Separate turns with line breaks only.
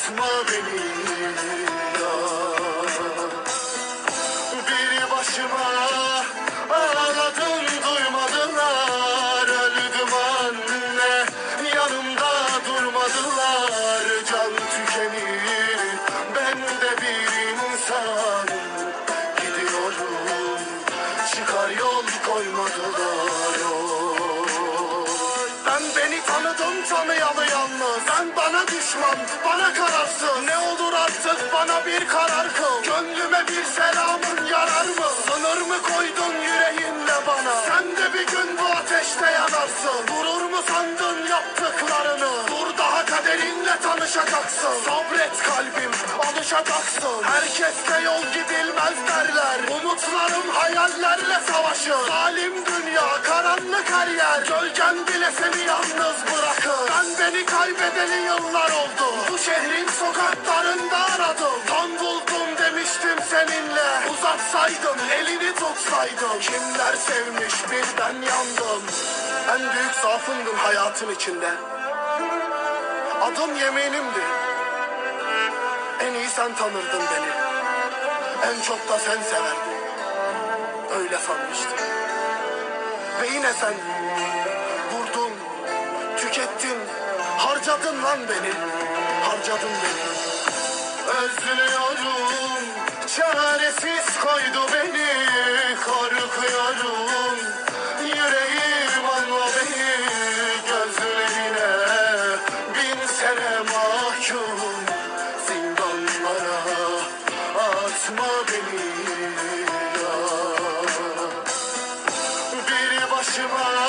Unutma beni ya Biri başıma Ağladın duymadılar. Öldüm anne Yanımda durmadılar. Can tükenir Ben de bir insan Gidiyorum Çıkar yol koymadılar. oh. Ben beni tanıdım tanıyalı yalnız. Sen bana düşman, bana kararsız. Ne olur artık bana bir karar kıl. Gönlüme bir selamın yarar mı? Sınır mı koydun yüreğinle bana? Sen de bir gün bu ateşte yanarsın. Durur mu sandın yaptıklarını? Dur daha kaderinle tanışacaksın. Sabret kalbim, alışacaksın. Herkeste yol gidilmez derler. Umutlarım hayallerle savaşır. Zalim dünya, her yer Gölgen bile seni yalnız bırakır. Ben beni kaybedeli yıllar oldu. Bu şehrin sokaklarında aradım. Tam buldum demiştim seninle. Uzatsaydın, elini tutsaydın Kimler sevmiş bir ben yandım. En büyük zaafımdın hayatın içinde. Adım yeminimdi. En iyi sen tanırdın beni. En çok da sen severdin Öyle sanmıştım Ve yine sen Vurdun Tükettin Harcadın lan beni Harcadın beni. Özlüyorum Çaresiz koydu beni Korkuyorum. Yüreğim anla beni Gözlerine Bin sene mahkum. Zindanlara Atma beni Shema.